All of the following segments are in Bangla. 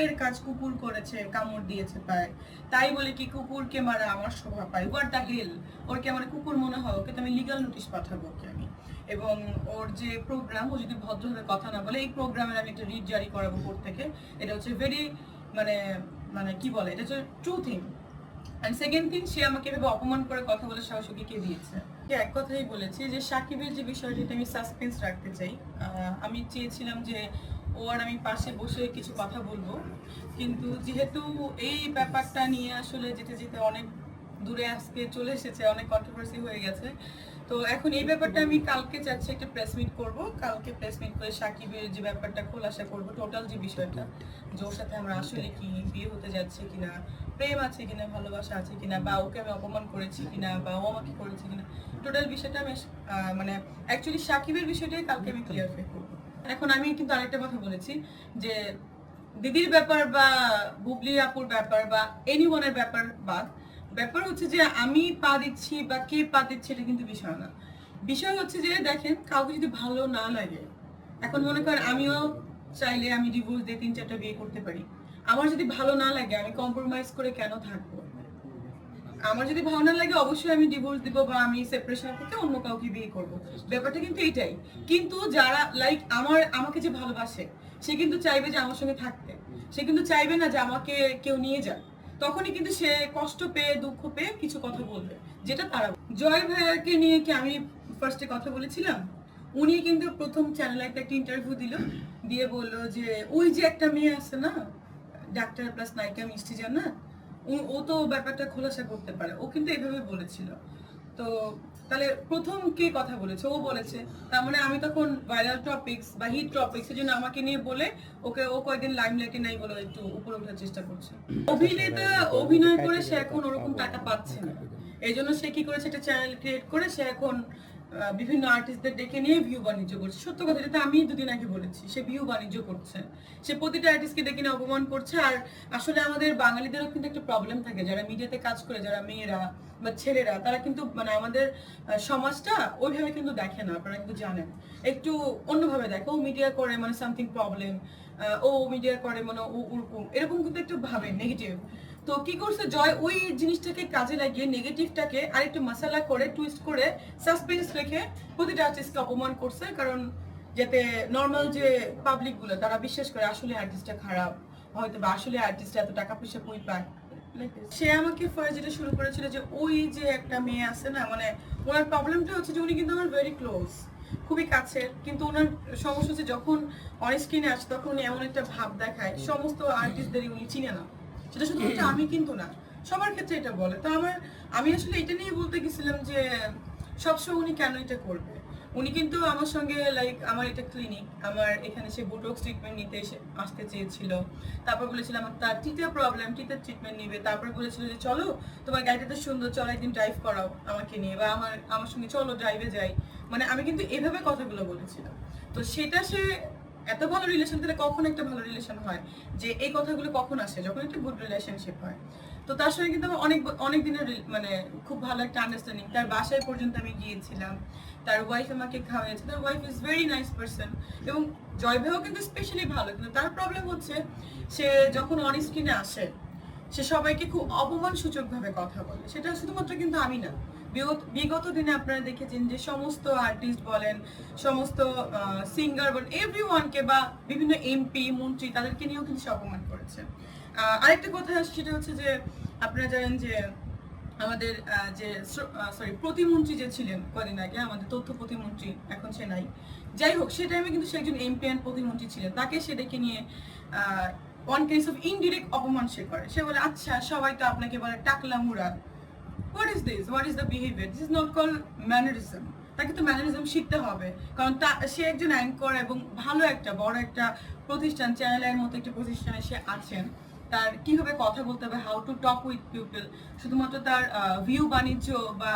কুকুরের কাজ কুকুর করেছে, কামড় দিয়েছে পায় তাই বলে কি কুকুরকে মারা আমার শোভা পায়। হোয়াট দ্য হেল ওরকে আমার কুকুর মনে হয়, ওকে তো আমি লিগাল নোটিশ পাঠাবো ওকে আমি? এবং ওর যে প্রোগ্রাম ও যদি ভদ্রভাবে কথা না বলে, এই প্রোগ্রামের আমি একটা রিড জারি করাবো কোর্ট থেকে। এটা হচ্ছে ভেরি মানে মানে কি বলে, এটা হচ্ছে true thing and second thing সে আমাকে এভাবে অপমান করে কথা বলে সাহস ওকে কে দিয়েছে? এক কথাই বলেছি যে, সাকিবের যে বিষয়টা আমি সাসপেন্স রাখতে চাই আমি চেয়েছিলাম যে ও আর আমি পাশে বসে কিছু কথা বলব। কিন্তু যেহেতু এই ব্যাপারটা নিয়ে আসলে যেতে যেতে অনেক দূরে আজকে চলে এসেছে, অনেক কন্ট্রোভার্সি হয়ে গেছে। তো এখন এই ব্যাপারটা আমি কালকে চাচ্ছি একটা প্রেস মিট করব। কালকে প্রেস মিট করে সাকিবের যে ব্যাপারটা খোলাসা করব টোটাল যে বিষয়টা, যে ওর সাথে আমরা আসলে কি বিয়ে হতে যাচ্ছে কিনা, প্রেম আছে কিনা, ভালোবাসা আছে কিনা, বা ওকে আমি অপমান করেছি কিনা, বা ও আমাকে করেছে কিনা টোটাল বিষয়টা আমি মানে অ্যাকচুয়ালি সাকিবের বিষয়টাই কালকে আমি ক্লিয়ারফাই করব। এখন আমি কিন্তু আরেকটা কথা বলেছি যে দিদির ব্যাপার বা বুবলি আপুর ব্যাপার বা এনিওয়ানের ব্যাপার বাদ, ব্যাপার হচ্ছে যে আমি পা দিচ্ছি বা কে পা দিচ্ছে এটা কিন্তু বিষয় না। বিষয় হচ্ছে যে দেখেন, কাউকে যদি ভালো না লাগে, এখন মনে করেন আমিও চাইলে আমি ডিভোর্স দিয়ে তিন চারটা বিয়ে করতে পারি। আমার যদি ভালো না লাগে, আমি কম্প্রোমাইজ করে কেন থাকব? আমার যদি ভাবনা লাগে, অবশ্যই আমি ডিভোর্স দিব বা আমি সেপারেশন থেকে অন্য কাউকে বিয়ে করব। ব্যাপারটা কিন্তু এটাই কিন্তু যারা লাইক আমার, আমাকে যে ভালোবাসে, সে কিন্তু চাইবে যে আমার সঙ্গে থাকতে। সে কিন্তু চাইবে না যে আমাকে কেউ নিয়ে যাক। তখনই কিন্তু সে কষ্ট পেয়ে, দুঃখ পেয়ে কিছু কথা বলবে, যেটা তারা জয় ভাইয়াকে নিয়ে কি আমি ফার্স্টে কথা বলেছিলাম? উনি কিন্তু প্রথম চ্যানেলে একটা একটা ইন্টারভিউ দিল। দিয়ে বলল যে, ওই যে একটা মেয়ে আছে না, ডাক্তার প্লাস নায়িকা মিষ্টি জানা ও- তো ব্যাপারটা খোলাসা করতে পারে। ও কিন্তু এভাবে বলেছিল। তো তাহলে প্রথম কে কথা বলেছে? ও বলেছে, তার মানে আমি তখন ভাইরাল টপিকস বা হিট টপিকস এই জন্য আমাকে নিয়ে বলে ওকে ও কয়েকদিন লাইম লাইমলাইটে নাই বলে একটু উপরে ওঠার চেষ্টা করছে। অভিনেতা অভিনয় করে সে এখন ওরকম টাকা পাচ্ছে না। এই জন্য সে কি করেছে? একটা চ্যানেল ক্রিয়েট করে সে এখন বিভিন্ন আর্টিস্টদের ডেকে নিয়ে ভিউ বাণিজ্য করছে। সত্য কথা, যেটা আমি দুদিন আগে বলেছি, সে ভিউ বাণিজ্য করছে। সে প্রতিটা আর্টিস্টকে ডেকে নিয়ে অপমান করছে। আর আসলে আমাদের বাঙালিদেরও কিন্তু একটা প্রবলেম থাকে। যারা মিডিয়াতে কাজ করে, যারা মেয়েরা বা ছেলেরা, তারা কিন্তু মানে আমাদের সমাজটা ওইভাবে কিন্তু দেখে না। আপনারা কিন্তু জানেন। একটু অন্যভাবে দেখে। ও মিডিয়া করে মানে সামথিং প্রবলেম ও মিডিয়া করে মানে ও ওরকম এরকম কিন্তু একটু ভাবে নেগেটিভ তো কি করছে? জয় ওই জিনিসটাকে কাজে লাগিয়ে নেগেটিভটাকে আরেকটু মশালা করে টুইস্ট করে সাসপেন্স রেখে প্রতিটা আর্টিস্টকে অপমান করছে। কারণ যাতে নর্মাল যে পাবলিকগুলো তারা বিশ্বাস করে আসলে আর্টিস্টটা খারাপ হয়তো বা আসলে আর্টিস্ট এত টাকা পয়সা কই পায়। সে আমাকে ফার্স্ট যেটা শুরু করেছিল যে ওই যে একটা মেয়ে আছে না মানে ওনার প্রবলেমটা হচ্ছে যে উনি কিন্তু আমার ভেরি ক্লোজ খুবই কাছের। কিন্তু ওনার সমস্যা হচ্ছে যখন অন স্ক্রিনে আসে তখন উনি এমন একটা ভাব দেখায়। সমস্ত আর্টিস্টদেরই উনি চিনে না। সেটা শুধুমাত্র আমি কিন্তু না, সবার ক্ষেত্রে এটা বলে। তো আমার, আমি আসলে এটা নিয়ে বলতে গেছিলাম যে সবসময় উনি কেন এটা করবে? উনি কিন্তু আমার সঙ্গে লাইক আমার এটা ক্লিনিক আমার এখানে সে বুটক্স ট্রিটমেন্ট নিতে এসে, আসতে চেয়েছিল। তারপর বলেছিল, আমার তার টিতে প্রবলেম টিতে ট্রিটমেন্ট নিবে। তারপর বলেছিল যে, চলো, তোমার গাড়িটা তো সুন্দর, চলো একদিন ড্রাইভ করাও আমাকে নিয়ে বা আমার আমার সঙ্গে চলো ড্রাইভে যাই। মানে আমি কিন্তু এভাবে কথাগুলো বলেছিলাম। তো সেটা সে এত ভালো রিলেশন তাহলে কখন একটা ভালো রিলেশন হয়? যে এই কথাগুলো কখন আসে? যখন একটা গুড রিলেশনশিপ হয়। তো তার সঙ্গে কিন্তু অনেক অনেক দিনের মানে খুব ভালো একটা আন্ডারস্ট্যান্ডিং তার বাসায় পর্যন্ত আমি গিয়েছিলাম। তার ওয়াইফ আমাকে খাওয়াইছে তার wife is very nice person এবং জয় ভাইও কিন্তু স্পেশালি ভালো। কিন্তু তার প্রবলেম হচ্ছে, সে যখন অন স্ক্রিনে আসে, সে সবাইকে খুব অপমান সূচক ভাবে কথা বলে। সেটা শুধুমাত্র কিন্তু আমি না। বিগত দিনে আপনারা দেখেছেন যে সমস্ত আর্টিস্ট বলেন, সমস্ত সিঙ্গার বলেন এভরি ওয়ানকে বা বিভিন্ন এমপি মন্ত্রী তাদেরকে নিয়েও কিন্তু অপমান করেছে। আরেকটা কথা সেটা হচ্ছে যে আপনারা জানেন যে আমাদের যে সরি প্রতিমন্ত্রী যে ছিলেন কদিন আগে, আমাদের তথ্য প্রতিমন্ত্রী এখন সে নাই। যাই হোক, সে টাইমে কিন্তু সে একজন এমপি অ্যান্ড প্রতিমন্ত্রী ছিলেন। তাকে সে ডেকে নিয়ে ওয়ান কেস অফ ইনডিরেক্ট অপমান সে করে। সে বলে আচ্ছা সবাই তো আপনাকে বলে টাকলা মুড়া। What is this what is the behaviour this is not call mannerism তাকে তো ম্যানারিজম শিখতে হবে। কারণ তা সে একজন অ্যাঙ্কর এবং ভালো একটা বড় একটা প্রতিষ্ঠান চ্যানেলের মতো একটা প্রতিষ্ঠানে সে আছেন। তার কীভাবে কথা বলতে হবে how to talk with people শুধুমাত্র তার ভিউ বাণিজ্য বা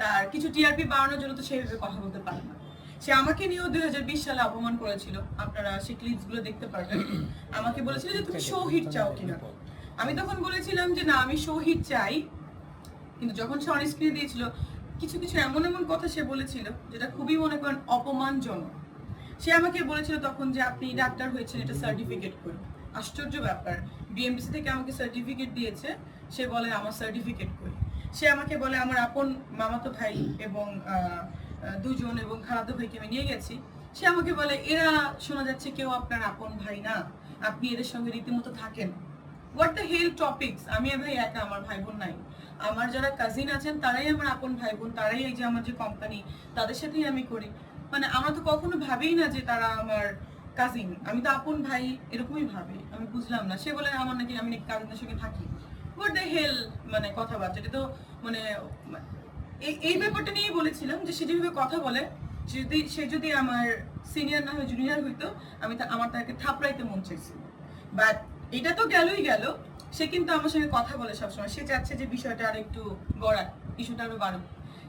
তার কিছু টিআরপি বাড়ানোর জন্য তো সেইভাবে কথা বলতে পারে না। সে আমাকে নিয়েও দুই হাজার বিশ সালে অপমান করেছিল। আপনারা সেই ক্লিপসগুলো দেখতে পারবেন। আমাকে বলেছিল যে তুমি শো হিট চাও কিনা? আমি তখন বলেছিলাম যে না আমি শো হিট চাই। কিন্তু যখন সে অন স্ক্রিনে দিয়েছিল, কিছু কিছু এমন এমন কথা সে বলেছিল, যেটা খুবই মনে করেন অপমানজনক। সে আমাকে বলেছিল তখন যে আপনি ডাক্তার হয়েছেন, এটা সার্টিফিকেট করুন আশ্চর্য ব্যাপার। বিএমডিসি থেকে আমাকে সার্টিফিকেট দিয়েছে, সে বলে, আমার সার্টিফিকেট কই সে আমাকে বলে, আমার আপন মামাতো ভাই এবং দুজন এবং খালাতো ভাইকে আমি নিয়ে গেছি। সে আমাকে বলে, এরা শোনা যাচ্ছে কেউ আপনার আপন ভাই না। আপনি এদের সঙ্গে রীতিমতো থাকেন। হোয়াট দ্য হেল টপিকস আমি ভাই একা, আমার ভাই বোন নাই। আমার যারা কাজিন আছেন, তারাই আমার আপন ভাই বোন তারাই এই যে আমার যে কোম্পানি তাদের সাথেই আমি করি। মানে আমরা তো কখনো ভাবেই না যে তারা আমার কাজিন আমি তো আপন ভাই, এরকমই ভাবে। আমি বুঝলাম না। সে বলে, আমার নাকি, আমি কাজিনের সঙ্গে থাকি। হোয়াট দ্য হেল মানে কথাবার্তা। এটা তো মানে এই এই ব্যাপারটা নিয়েই বলেছিলাম যে সে যেভাবে কথা বলে যদি, সে যদি আমার সিনিয়র না হয় জুনিয়র হইতো, আমি আমার তাকে থাপড়াইতে মন চাইছিল। বাট এটা তো গেলই গেল। সে কিন্তু আমার সঙ্গে কথা বলে সবসময়। সে চাচ্ছে যে বিষয়টা আর একটু গড়া ইস্যুটা আরও বাড়ুক।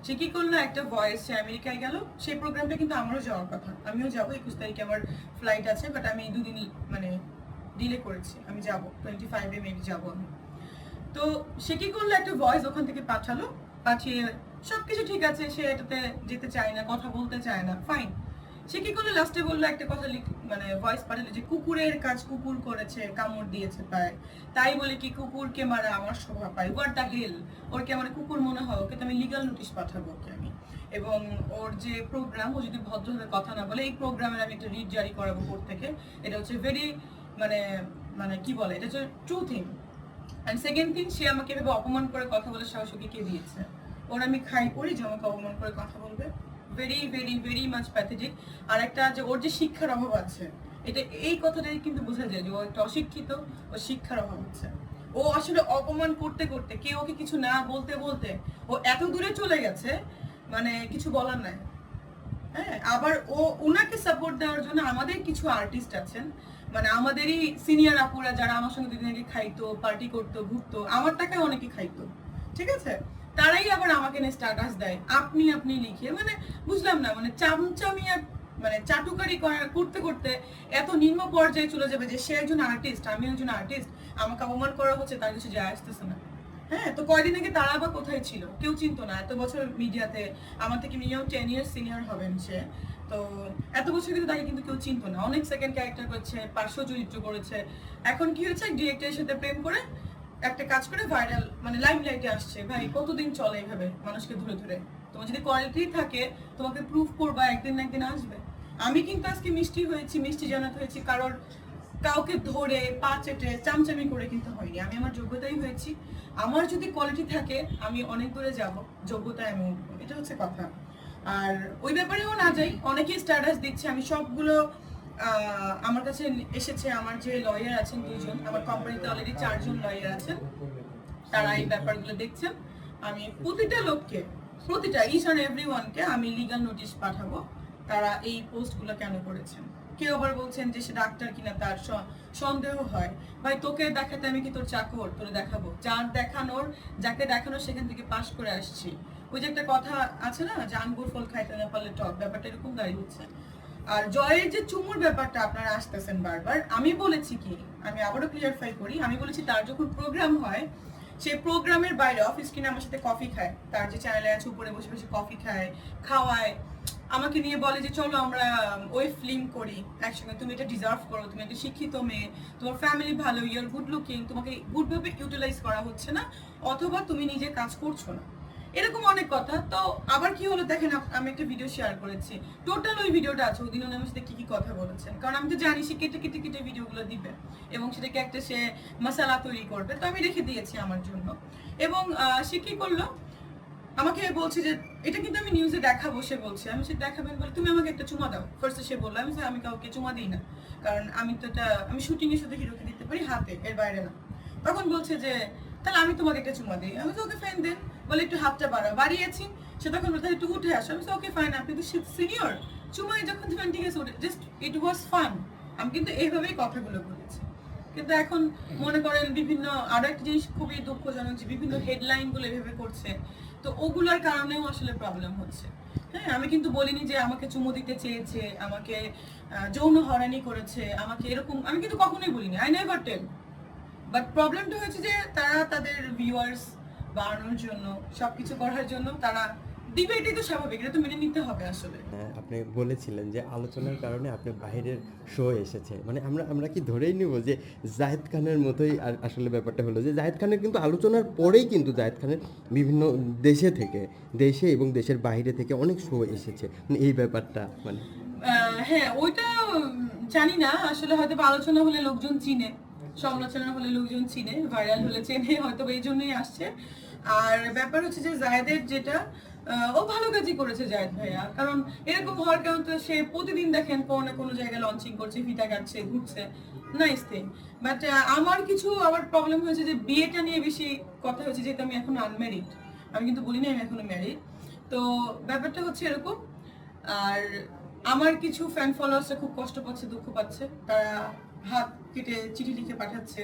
সে কি করল? একটা ভয়েস সে আমেরিকায় গেল। সেই প্রোগ্রামটা কিন্তু আমারও যাওয়ার কথা। আমিও যাব, একুশ তারিখে আমার ফ্লাইট আছে বাট আমি দুদিন মানে ডিলে করেছি। আমি যাব টোয়েন্টি ফাইভে মেবি যাব আমি। তো সে কি করল? একটা ভয়েস ওখান থেকে পাঠালো। পাঠিয়ে সবকিছু ঠিক আছে, সে এটাতে যেতে চায় না, কথা বলতে চায় না। ফাইন সে কি করল লাস্টে বলল একটা কথা মানে ভয়েস পাঠালো যে কুকুরের কাজ কুকুর করেছে, কামড় দিয়েছে পায় তাই বলে কি কুকুরকে মারা আমার শোভা পায়? হোয়াট দ্য হেল ওর কি আমার কুকুর মনে হয়, ওকে তো আমি লিগাল নোটিশ পাঠাবো ওকে আমি। এবং ওর যে প্রোগ্রাম ও যদি ভদ্রভাবে কথা না বলে, এই প্রোগ্রামের আমি একটা রিড জারি করাবো কোর্ট থেকে। এটা হচ্ছে ভেরি মানে মানে কি বলে? এটা হচ্ছে true thing and second thing সে আমাকে এভাবে অপমান করে কথা বলে সাহস ওকে কে দিয়েছে? ওর আমি খাই করি যে আমাকে অপমান করে কথা বলবে। Very very very much pathetic আর একটা যে ওর যে শিক্ষার অভাব আছে, এটা এই কথাটাই কিন্তু বোঝা যায় যে ও একটা অশিক্ষিত, ও শিক্ষার অভাব আছে। ও আসলে অপমান করতে করতে, কেউ ওকে কিছু না বলতে বলতে ও এত দূরে চলে গেছে মানে কিছু বলার নাই। হ্যাঁ আবার ও ওনাকে সাপোর্ট দেওয়ার জন্য আমাদের কিছু আর্টিস্ট আছেন মানে আমাদেরই সিনিয়র আপুরা যারা আমার সঙ্গে দুদিন আগে খাইতো পার্টি করতো, ঘুরতো, আমার টাকায় অনেকে খাইতো, ঠিক আছে? তারাই আবার আমাকে নিয়ে স্ট্যাটাস দেয়। আপনি আপনি লিখে মানে বুঝলাম না মানে চামচামি আর মানে চাটুকারি করা করতে করতে এত নিম্ন পর্যায়ে চলে যাবে যে সে একজন আর্টিস্ট আমি একজন আর্টিস্ট আমাকে অপমান করা হচ্ছে, তার কিছু যায় আসতেছে না। হ্যাঁ তো কয়দিন আগে তারা আবার কোথায় ছিল? কেউ চিনতো না। এত বছর মিডিয়াতে আমার থেকে মিনিমাম টেন ইয়ার্স সিনিয়র হবেন সে। তো এত বছর কিন্তু তাকে কিন্তু কেউ চিনতো না। অনেক সেকেন্ড ক্যারেক্টার করছে, পার্শ্ব চরিত্র করেছে। এখন কি হয়েছে? ডিরেক্টরের সাথে প্রেম করে একটা কাজ করে ভাইরাল মানে লাইভ লাইটে আসছে। ভাই, কতদিন চলে এইভাবে মানুষকে ধরে ধরে? তোমার যদি কোয়ালিটি থাকে, তোমাকে প্রুফ করবা, একদিন না একদিন আসবে। আমি কিন্তু আজকে মিষ্টি হয়েছি, মিষ্টি জানাতে হয়েছি, কারোর কাউকে ধরে, পা চেটে, চামচামি করে কিন্তু হয়নি। আমি আমার যোগ্যতাই হয়েছি। আমার যদি কোয়ালিটি থাকে, আমি অনেক দূরে যাব। যোগ্যতায় আমি এটা হচ্ছে কথা। আর ওই ব্যাপারেও না যাই, অনেকেই স্ট্যাটাস দিচ্ছে। আমি সবগুলো আমার কাছে এসেছে আমার যে লয়ার আছেন দুজন, আমার কোম্পানিতে অলরেডি চারজন লয়ার আছেন। তারা এই ব্যাপারগুলো দেখছেন। আমি প্রতিটা লোককে, প্রতিটা ইচ অ্যান্ড এভরি ওয়ানকে আমি লিগাল নোটিশ পাঠাবো, তারা এই পোস্টগুলো কেন করেছেন? কেউ আবার বলছেন যে সে ডাক্তার কিনা, তার সন্দেহ হয়। ভাই, তোকে দেখাতে আমি কি তোর চাকর? তোরে দেখাবো। যার দেখানোর, যাকে দেখানোর সেখান থেকে পাশ করে আসছি। ওই যে একটা কথা আছে না, যে আঙ্গুর ফল খাইতে না পারলে টক, ব্যাপারটা এরকম দাঁড়িয়ে হচ্ছে। আর জয়ের যে চুমুর ব্যাপারটা আপনারা আসতেছেন বারবার, আমি বলেছি কি, আমি আবারও ক্লিয়ারফাই করি, আমি বলেছি তার যখন প্রোগ্রাম হয় সেই প্রোগ্রামের বাইরে অফিস কিনে আমার সাথে কফি খায়। তার যে চ্যানেলে আছে, উপরে বসে বসে কফি খায়, খাওয়ায়, আমাকে নিয়ে বলে যে, চলো আমরা ওই ফিল্ম করি, একসঙ্গে। তুমি এটা ডিজার্ভ করো, তুমি একটা শিক্ষিত মেয়ে, তোমার ফ্যামিলি ভালো ইয়ার গুড লুকিং তোমাকে গুড ভাবে ইউটিলাইজ করা হচ্ছে না, অথবা তুমি নিজে কাজ করছ না। এরকম অনেক কথা। তো আবার কি হলো? দেখেন আমি একটা ভিডিও শেয়ার করেছি। টোটাল ওই ভিডিওটা আছে ওই উনি সাথে কি কি কথা বলেছেন। কারণ আমি তো জানি সে কেটে কেটে কেটে ভিডিওগুলো দিবে এবং সেটাকে একটা সে মশালা তৈরি করবে। তো আমি রেখে দিয়েছি আমার জন্য। এবং সে কি করল? আমাকে বলছে যে, এটা কিন্তু আমি নিউজে দেখাবো সে বলছে। আমি সে দেখাবেন বলে, তুমি আমাকে একটা চুমা দাও। ফার্স্টে সে বলল, আমি আমি কাউকে চুমা দিই না। কারণ আমি তো এটা, আমি শুটিং এর সাথে হিরোকে দিতে পারি হাতে, এর বাইরে না। তখন বলছে যে, তাহলে আমি তোমাকে একটা চুমা দিই। আমি তো ওকে ফ্যান দেন বলে একটু হাতটা বাড়া বাড়িয়েছি, সে তখন বলতে একটু উঠে আসো। আমি ওকে ফাইন আপনি তো সিনিয়র চুমাই যখন দিবেন ঠিক আছে জাস্ট ইট ওয়াজ ফান আমি কিন্তু এইভাবেই কথাগুলো বলেছি। কিন্তু এখন মনে করেন বিভিন্ন, আরও একটা জিনিস খুবই দুঃখজনক যে বিভিন্ন হেডলাইনগুলো এভাবে করছে, তো ওগুলোর কারণেও আসলে প্রবলেম হচ্ছে। হ্যাঁ আমি কিন্তু বলিনি যে আমাকে চুমু দিতে চেয়েছে, আমাকে যৌন হয়রানি করেছে, আমাকে এরকম, আমি কিন্তু কখনোই বলিনি। আই নেভার টেল বাট প্রবলেমটা হয়েছে যে তারা তাদের ভিউয়ার্স বাড়ানোর জন্য সবকিছু করার জন্য তারা দিবে এটাই তো স্বাভাবিক এটা তো মেনে নিতে হবে আসলে। হ্যাঁ, আপনি বলেছিলেন যে আলোচনার কারণে আপনি বাইরের শো এসেছে। মানে আমরা আমরা কি ধরেই নিব যে জাহেদ খানের মতোই আসলে ব্যাপারটা হলো যে জাহেদ খানের কিন্তু আলোচনার পরেই কিন্তু জাহেদ খানের বিভিন্ন দেশে থেকে দেশে এবং দেশের বাইরে থেকে অনেক শো এসেছে। মানে এই ব্যাপারটা মানে। হ্যাঁ ওইটা জানি না আসলে হয়তো আলোচনা হলে লোকজন চিনে। সমালোচনা হলে লোকজন চিনে, ভাইরাল হলে চেনে হয়তো এই জন্যই আসছে। আর ব্যাপার হচ্ছে যে জায়েদের যেটা ও ভালো কাজই করেছে জায়েদ ভাইয়া। কারণ এরকম হওয়ার কারণ তো সে প্রতিদিন দেখেন কোনো না কোনো জায়গায় লঞ্চিং করছে ফিতা কাটছে, ঘুরছে। নাইস থিং বাট আমার কিছু আবার প্রবলেম হয়েছে যে বিয়েটা নিয়ে বেশি কথা হয়েছে, যেহেতু আমি এখন আনম্যারিড আমি কিন্তু বলি না আমি এখনও ম্যারিড তো ব্যাপারটা হচ্ছে এরকম, আর আমার কিছু ফ্যান ফলোয়ার্সরা খুব কষ্ট পাচ্ছে, দুঃখ পাচ্ছে। তারা হাত কেটে চিঠি লিখে পাঠাচ্ছে,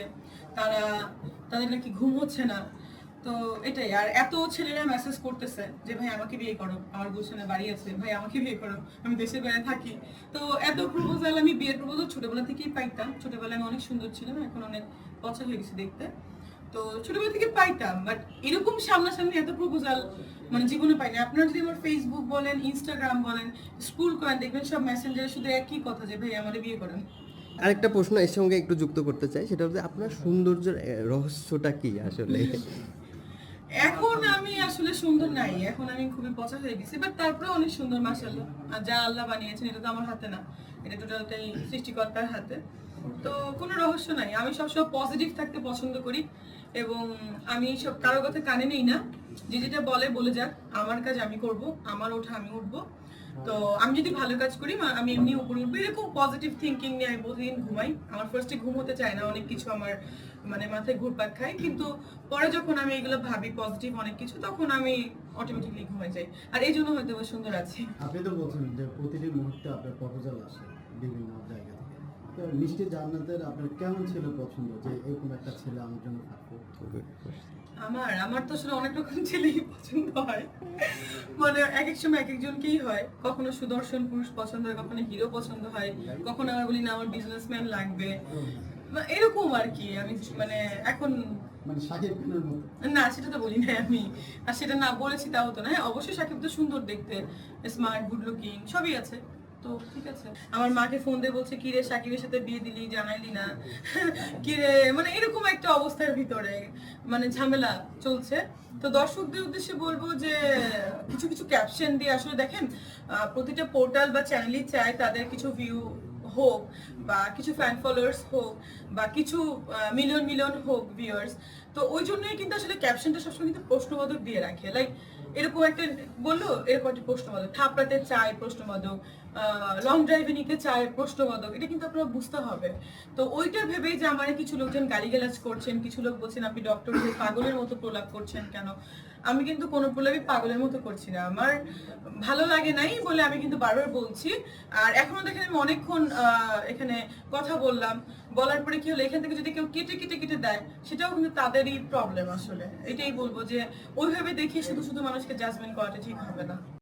তারা, তাদের নাকি ঘুম হচ্ছে না। তো এটাই, আর এত ছেলেরা মেসেজ করতেছে যে, ভাই, আমাকে বিয়ে করো, আমার গুলশানে বাড়ি আছে, ভাই, আমাকে বিয়ে করো, আমি দেশের বাইরে থাকি। তো এত প্রপোজাল আমি বিয়ের প্রপোজাল ছোটবেলা থেকেই পাইতাম। ছোটবেলায় আমি অনেক সুন্দর ছিলাম, এখন অনেক পছন্দ হয়ে গেছে দেখতে। তো ছোটবেলা থেকে পাইতাম বাট এরকম সামনাসামনি এত প্রপোজাল মানে জীবনে পাই না আপনারা যদি আমার ফেসবুক বলেন ইনস্টাগ্রাম বলেন স্কুল করেন, দেখবেন সব মেসেঞ্জারে শুধু একই কথা যে, ভাই, আমার বিয়ে করেন। আরেকটা প্রশ্ন এর সঙ্গে একটু যুক্ত করতে চাই, সেটা হচ্ছে আপনার সৌন্দর্যের রহস্যটা কি আসলে? এখন আমি আসলে সুন্দর নাই, এখন আমি খুবই পচা হয়ে গেছি বাট তারপরে অনেক সুন্দর মাসাল্লাহ আর যা আল্লাহ বানিয়েছেন, এটা তো আমার হাতে না, এটা টোটালটাই সৃষ্টিকর্তার হাতে। তো কোনো রহস্য নাই, আমি সবসময় পজিটিভ থাকতে পছন্দ করি, এবং আমি সব কারোর কথা কানে নেই না, যে যেটা বলে বলে যাক, আমার কাজ আমি করব, আমার ওঠা আমি উঠবো। তো আমি যদি ভালো কাজ করি আমি এমনি উপরে উঠবো। এরকম পজিটিভ থিঙ্কিং নিয়ে আমি প্রতিদিন ঘুমাই। আমার ফার্স্টে ঘুম হতে চায় না অনেক কিছু আমার মানে মাথায় ঘুরপাক খায়। কিন্তু পরে যখন আমি এগুলো ভাবি পজিটিভ অনেক কিছু তখন আমি অটোমেটিকলি ঘুমাই যাই। আর এই জন্য হয়তো সুন্দর আছি। আপনি তো বলছেন যে প্রতিটি মুহূর্তে আপনার প্রপোজাল আসে বিভিন্ন জায়গা থেকে। তো মিষ্টি জান্নাতের আপনার কেমন ছিল পছন্দ? যে এরকম একটা ছেলে আমার জন্য থাকতো। আমার আমার তো আসলে অনেক রকম ছেলেই পছন্দ হয়। মানে এক এক সময় এক একজনকেই হয়। কখনো সুদর্শন পুরুষ পছন্দ হয় কখনো হিরো পছন্দ হয় কখনো আমার বলি না আমার বিজনেসম্যান লাগবে। এরকম আর কি আমি মানে এখন মানে না সেটা তো বলি না আমি। আর সেটা না বলেছি তাও তো না। হ্যাঁ অবশ্যই সাকিব তো সুন্দর দেখতে। স্মার্ট গুড লুকিং সবই আছে। তো ঠিক আছে। আমার মাকে ফোন দিয়ে বলছে, কিরে সাকিবের সাথে বিয়ে দিলি, জানাইলি না। কিরে মানে এরকম একটা অবস্থার ভিতরে মানে ঝামেলা চলছে। তো দর্শকদের উদ্দেশ্যে বলব যে, কিছু কিছু ক্যাপশন দিয়ে আসলে দেখেন প্রতিটা পোর্টাল বা চ্যানেলই চায় তাদের কিছু ভিউ হোক বা কিছু ফ্যান ফলোয়ার্স হোক বা কিছু মিলিয়ন মিলিয়ন হোক ভিউয়ার্স তো ওই জন্যই কিন্তু আসলে ক্যাপশনটা সবসময় কিন্তু প্রশ্নবোধক দিয়ে রাখে। লাইক এরকম একটা বলল এরকম একটা প্রশ্নবোধক থাপড়াতে চায় প্রশ্নবোধক লং ড্রাইভে নিতে চায় প্রশ্নবোধক, এটা কিন্তু আপনারা বুঝতে হবে। তো ওইটা ভেবেই যে আমার কিছু লোকজন গালিগালাজ করছেন, কিছু লোক বলছেন, আপনি ডক্টর পাগলের মতো প্রলাপ করছেন কেন? আমি কিন্তু কোনো প্রলাপই পাগলের মতো করছি না। আমার ভালো লাগে নাই বলে আমি কিন্তু বারবার বলছি। আর এখনও দেখেন আমি অনেকক্ষণ এখানে কথা বললাম। বলার পরে কি হলো? এখান থেকে যদি কেউ কেটে কেটে কেটে দেয়, সেটাও কিন্তু তাদেরই প্রবলেম আসলে। এটাই বলব যে, ওইভাবে দেখিয়ে শুধু শুধু মানুষকে জাজমেন্ট করাটা ঠিক হবে না।